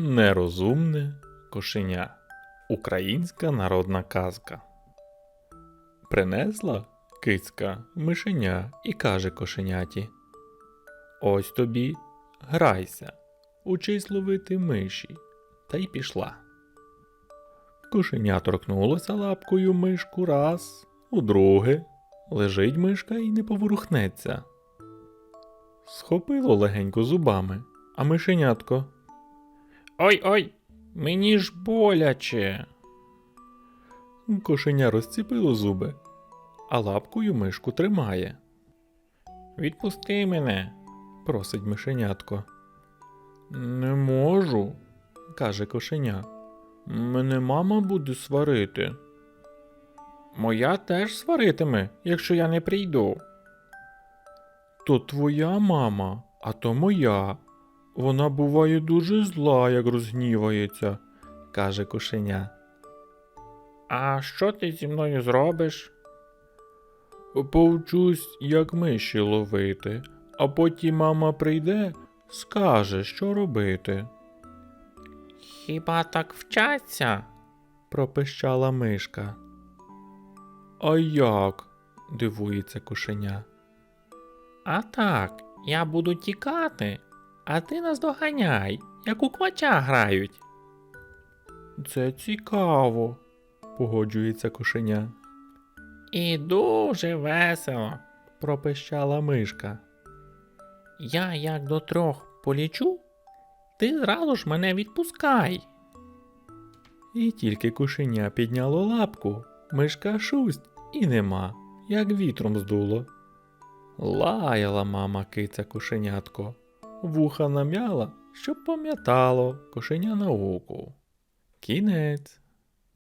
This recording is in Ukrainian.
Нерозумне кошеня. Українська народна казка. Принесла кицька мишеня і каже кошеняті. Ось тобі, грайся, учись ловити миші. Та й пішла. Кошеня торкнулося лапкою мишку раз, удруге. Лежить мишка і не поворухнеться. Схопило легенько зубами, а мишенятко. Ой ой, мені ж боляче. Кошеня розціпило зуби, а лапкою мишку тримає. Відпусти мене, просить мишенятко. Не можу, каже кошеня. Мене мама буде сварити. Моя теж сваритиме, якщо я не прийду. То твоя мама, а то моя. Вона буває дуже зла, як розгнівається, каже кошеня. А що ти зі мною зробиш? Повчусь, як миші ловити, а потім мама прийде, скаже, що робити. Хіба так вчаться? пропищала мишка. А як? дивується кошеня. А так, я буду тікати, а ти нас доганяй, як у квача грають. Це цікаво, погоджується кошеня. І дуже весело, пропищала мишка. Я як до трьох полічу, ти зразу ж мене відпускай. І тільки кошеня підняло лапку, мишка шусть і нема, як вітром здуло. Лаяла мама киця кошенятко, вуха нам'яла, щоб пам'ятало кошеня науку. Кінець.